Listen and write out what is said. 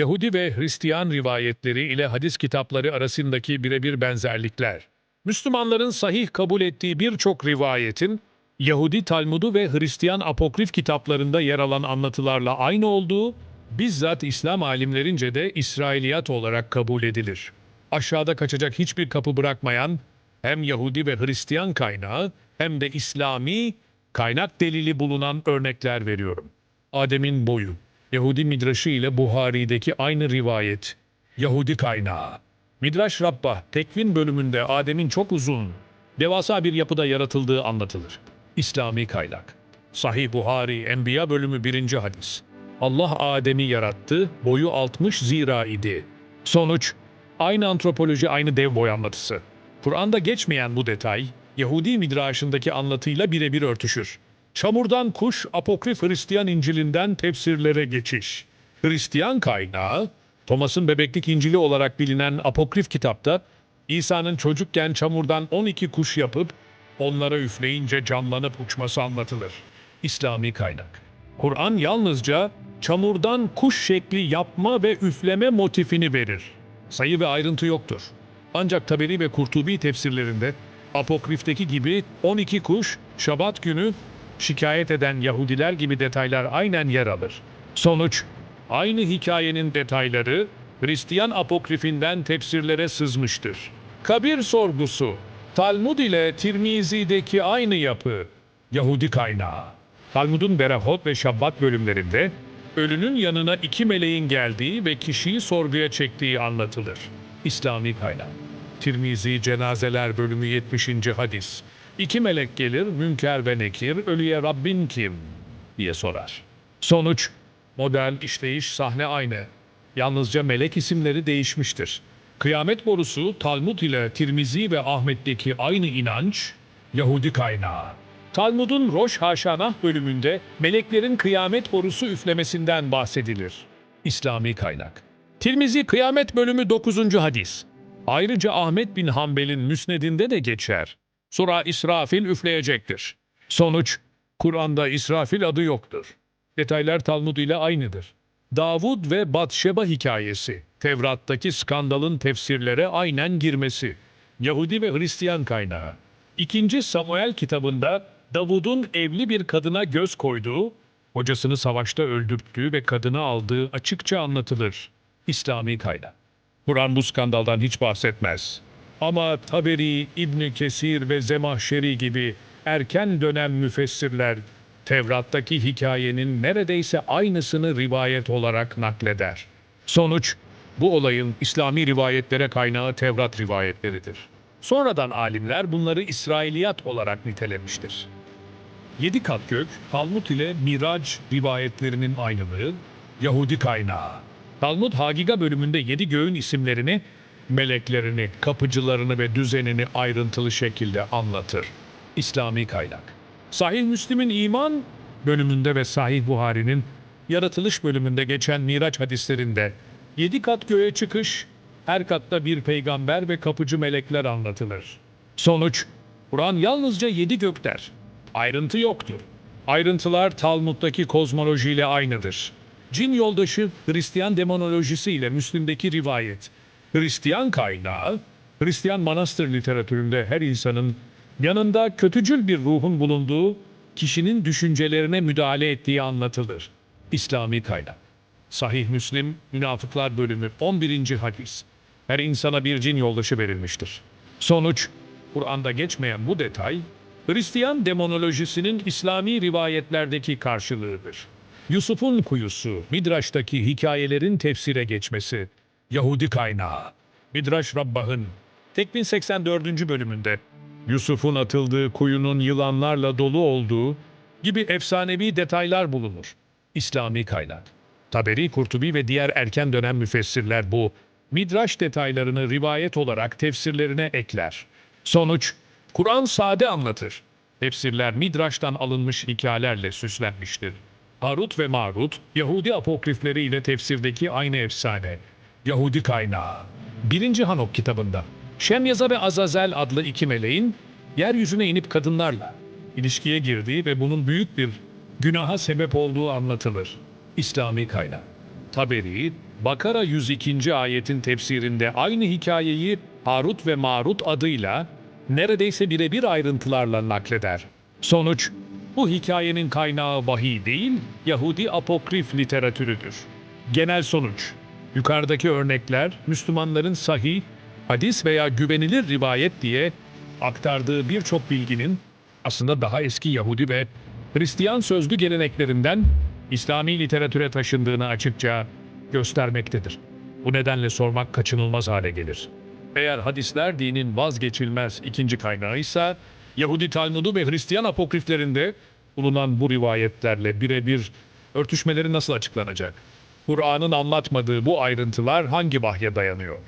Yahudi ve Hristiyan rivayetleri ile hadis kitapları arasındaki birebir benzerlikler. Müslümanların sahih kabul ettiği birçok rivayetin Yahudi Talmudu ve Hristiyan apokrif kitaplarında yer alan anlatılarla aynı olduğu, bizzat İslam alimlerince de İsrailiyat olarak kabul edilir. Aşağıda kaçacak hiçbir kapı bırakmayan hem Yahudi ve Hristiyan kaynağı hem de İslami kaynak delili bulunan örnekler veriyorum. Adem'in boyu, Yahudi Midraşı ile Buhari'deki aynı rivayet, Yahudi kaynağı. Midraş Rabbah, Tekvin bölümünde Adem'in çok uzun, devasa bir yapıda yaratıldığı anlatılır. İslami kaynak. Sahih Buhari, Enbiya bölümü 1. hadis. Allah Adem'i yarattı, boyu 60 zira idi. Sonuç, aynı antropoloji, aynı dev boy anlatısı. Kur'an'da geçmeyen bu detay, Yahudi midraşındaki anlatıyla birebir örtüşür. Çamurdan kuş, apokrif Hristiyan İncil'inden tefsirlere geçiş. Hristiyan kaynağı, Thomas'ın bebeklik İncil'i olarak bilinen apokrif kitapta, İsa'nın çocukken çamurdan 12 kuş yapıp, onlara üfleyince canlanıp uçması anlatılır. İslami kaynak. Kur'an yalnızca çamurdan kuş şekli yapma ve üfleme motifini verir. Sayı ve ayrıntı yoktur. Ancak Taberi ve Kurtubi tefsirlerinde apokrifteki gibi 12 kuş Şabat günü şikayet eden Yahudiler gibi detaylar aynen yer alır. Sonuç, aynı hikayenin detayları Hristiyan apokrifinden tefsirlere sızmıştır. Kabir sorgusu, Talmud ile Tirmizi'deki aynı yapı, Yahudi kaynağı. Talmud'un Berahot ve Şabbat bölümlerinde ölünün yanına iki meleğin geldiği ve kişiyi sorguya çektiği anlatılır. İslami kaynak. Tirmizi Cenazeler bölümü 70. hadis. İki melek gelir, Münker ve Nekir, ölüye Rabbin kim? diye sorar. Sonuç, model, işleyiş, sahne aynı. Yalnızca melek isimleri değişmiştir. Kıyamet borusu Talmud ile Tirmizi ve Ahmet'teki aynı inanç, Yahudi kaynağı. Talmud'un Roş Haşanah bölümünde meleklerin kıyamet borusu üflemesinden bahsedilir. İslami kaynak. Tirmizi Kıyamet bölümü 9. hadis. Ayrıca Ahmet bin Hanbel'in müsnedinde de geçer. Sonra İsrafil üfleyecektir. Sonuç, Kur'an'da İsrafil adı yoktur. Detaylar Talmud ile aynıdır. Davud ve Batşeba hikayesi, Tevrat'taki skandalın tefsirlere aynen girmesi, Yahudi ve Hristiyan kaynağı. İkinci Samuel kitabında Davud'un evli bir kadına göz koyduğu, kocasını savaşta öldürttüğü ve kadını aldığı açıkça anlatılır. İslami kaynak. Kur'an bu skandaldan hiç bahsetmez. Ama Taberi, İbni Kesir ve Zemahşeri gibi erken dönem müfessirler Tevrat'taki hikayenin neredeyse aynısını rivayet olarak nakleder. Sonuç, bu olayın İslami rivayetlere kaynağı Tevrat rivayetleridir. Sonradan alimler bunları İsrailiyat olarak nitelemiştir. Yedi kat gök, Talmud ile Miraç rivayetlerinin aynılığı, Yahudi kaynağı. Talmud Hagiga bölümünde yedi göğün isimlerini, meleklerini, kapıcılarını ve düzenini ayrıntılı şekilde anlatır. İslami kaynak. Sahih Müslim'in iman bölümünde ve Sahih Buhari'nin yaratılış bölümünde geçen Miraç hadislerinde yedi kat göğe çıkış, her katta bir peygamber ve kapıcı melekler anlatılır. Sonuç, Kur'an yalnızca yedi gök der. Ayrıntı yoktur. Ayrıntılar Talmud'daki kozmolojiyle aynıdır. Cin yoldaşı Hristiyan demonolojisi ile Müslim'deki rivayet. Hristiyan kaynağı, Hristiyan manastır literatüründe her insanın yanında kötücül bir ruhun bulunduğu, kişinin düşüncelerine müdahale ettiği anlatılır. İslami kaynak. Sahih Müslim, Münafıklar bölümü 11. hadis. Her insana bir cin yoldaşı verilmiştir. Sonuç, Kur'an'da geçmeyen bu detay, Hristiyan demonolojisinin İslami rivayetlerdeki karşılığıdır. Yusuf'un kuyusu, Midraş'taki hikayelerin tefsire geçmesi, Yahudi kaynağı. Midraş Rabbah'ın Tekvin 84. bölümünde Yusuf'un atıldığı kuyunun yılanlarla dolu olduğu gibi efsanevi detaylar bulunur. İslami kaynak. Taberi, Kurtubi ve diğer erken dönem müfessirler bu Midraş detaylarını rivayet olarak tefsirlerine ekler. Sonuç, Kur'an sade anlatır. Tefsirler Midraş'tan alınmış hikayelerle süslenmiştir. Harut ve Marut, Yahudi apokrifleri ile tefsirdeki aynı efsane. Yahudi kaynağı. 1. Hanok kitabında Şemyaza ve Azazel adlı iki meleğin yeryüzüne inip kadınlarla ilişkiye girdiği ve bunun büyük bir günaha sebep olduğu anlatılır. İslami kaynak. Taberi, Bakara 102. ayetin tefsirinde aynı hikayeyi Harut ve Marut adıyla neredeyse birebir ayrıntılarla nakleder. Sonuç, bu hikayenin kaynağı vahiy değil, Yahudi apokrif literatürüdür. Genel sonuç, yukarıdaki örnekler Müslümanların sahih, hadis veya güvenilir rivayet diye aktardığı birçok bilginin aslında daha eski Yahudi ve Hristiyan sözlü geleneklerinden İslami literatüre taşındığını açıkça göstermektedir. Bu nedenle sormak kaçınılmaz hale gelir. Eğer hadisler dinin vazgeçilmez ikinci kaynağıysa, Yahudi Talmudu ve Hristiyan apokriflerinde bulunan bu rivayetlerle birebir örtüşmeleri nasıl açıklanacak? Kur'an'ın anlatmadığı bu ayrıntılar hangi vahye dayanıyor?